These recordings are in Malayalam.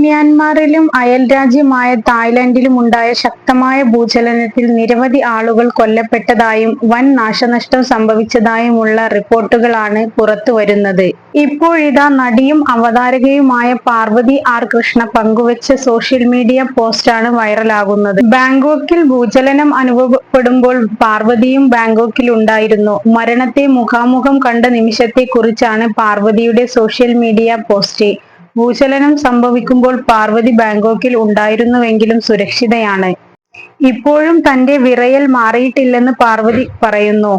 മ്യാൻമാറിലും അയൽ രാജ്യമായ തായ്ലൻഡിലും ഉണ്ടായ ശക്തമായ ഭൂചലനത്തിൽ നിരവധി ആളുകൾ കൊല്ലപ്പെട്ടതായും വൻ നാശനഷ്ടം സംഭവിച്ചതായുമുള്ള റിപ്പോർട്ടുകളാണ് പുറത്തുവരുന്നത് ഇപ്പോഴിതാ നടിയും അവതാരകയുമായ പാർവതി ആർ കൃഷ്ണ പങ്കുവച്ച സോഷ്യൽ മീഡിയ പോസ്റ്റാണ് വൈറലാകുന്നത്. ബാങ്കോക്കിൽ ഭൂചലനം അനുഭവപ്പെടുമ്പോൾ പാർവതിയും ബാങ്കോക്കിൽ ഉണ്ടായിരുന്നു. മരണത്തെ മുഖാമുഖം കണ്ട നിമിഷത്തെ കുറിച്ചാണ് പാർവതിയുടെ സോഷ്യൽ മീഡിയ പോസ്റ്റ്. ഭൂചലനം സംഭവിക്കുമ്പോൾ പാർവതി ബാങ്കോക്കിൽ ഉണ്ടായിരുന്നുവെങ്കിലും സുരക്ഷിതയാണ്. ഇപ്പോഴും തന്റെ വിറയൽ മാറിയിട്ടില്ലെന്ന് പാർവതി പറയുന്നു.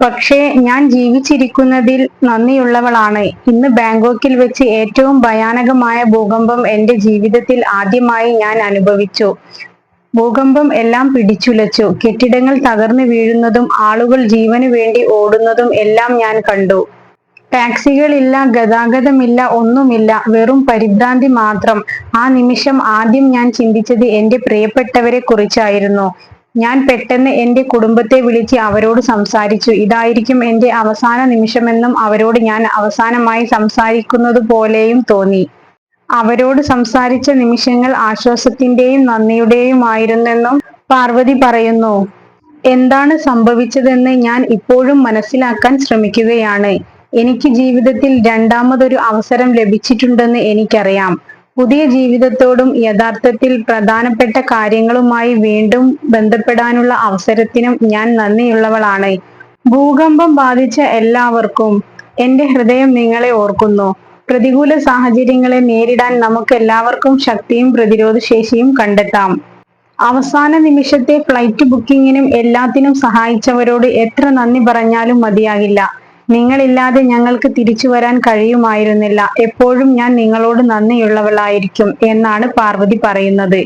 പക്ഷേ ഞാൻ ജീവിച്ചിരിക്കുന്നതിൽ നന്ദിയുള്ളവളാണ്. ഇന്ന് ബാങ്കോക്കിൽ വെച്ച് ഏറ്റവും ഭയാനകമായ ഭൂകമ്പം എന്റെ ജീവിതത്തിൽ ആദ്യമായി ഞാൻ അനുഭവിച്ചു. ഭൂകമ്പം എല്ലാം പിടിച്ചുലച്ചു. കെട്ടിടങ്ങൾ തകർന്നു വീഴുന്നതും ആളുകൾ ജീവന് വേണ്ടി ഓടുന്നതും എല്ലാം ഞാൻ കണ്ടു. ടാക്സികളില്ല ഗതാഗതമില്ല ഒന്നുമില്ല. വെറും പരിഭ്രാന്തി മാത്രം. ആ നിമിഷം ആദ്യം ഞാൻ ചിന്തിച്ചത് എന്റെ പ്രിയപ്പെട്ടവരെ കുറിച്ചായിരുന്നു. ഞാൻ പെട്ടെന്ന് എന്റെ കുടുംബത്തെ വിളിച്ച് അവരോട് സംസാരിച്ചു. ഇതായിരിക്കും എന്റെ അവസാന നിമിഷമെന്നും അവരോട് ഞാൻ അവസാനമായി സംസാരിക്കുന്നത് പോലെയും തോന്നി. അവരോട് സംസാരിച്ച നിമിഷങ്ങൾ ആശ്വാസത്തിന്റെയും നന്ദിയുടെയും ആയിരുന്നെന്നും പാർവതി പറയുന്നു. എന്താണ് സംഭവിച്ചതെന്ന് ഞാൻ ഇപ്പോഴും മനസ്സിലാക്കാൻ ശ്രമിക്കുകയാണ്. എനിക്ക് ജീവിതത്തിൽ രണ്ടാമതൊരു അവസരം ലഭിച്ചിട്ടുണ്ടെന്ന് എനിക്കറിയാം. പുതിയ ജീവിതത്തോടും യഥാർത്ഥത്തിൽ പ്രധാനപ്പെട്ട കാര്യങ്ങളുമായി വീണ്ടും ബന്ധപ്പെടാനുള്ള അവസരത്തിനും ഞാൻ നന്ദിയുള്ളവളാണ്. ഭൂകമ്പം ബാധിച്ച എല്ലാവർക്കും എന്റെ ഹൃദയം നിങ്ങളെ ഓർക്കുന്നു. പ്രതികൂല സാഹചര്യങ്ങളെ നേരിടാൻ നമുക്ക് എല്ലാവർക്കും ശക്തിയും പ്രതിരോധ ശേഷിയും കണ്ടെത്താം. അവസാന നിമിഷത്തെ ഫ്ലൈറ്റ് ബുക്കിങ്ങിനും എല്ലാത്തിനും സഹായിച്ചവരോട് എത്ര നന്ദി പറഞ്ഞാലും മതിയാകില്ല. നിങ്ങളില്ലാതെ ഞങ്ങൾക്ക് തിരിച്ചു വരാൻ കഴിയുമായിരുന്നില്ല. എപ്പോഴും ഞാൻ നിങ്ങളോട് നന്ദിയുള്ളവളായിരിക്കും എന്നാണ് പാർവതി പറയുന്നത്.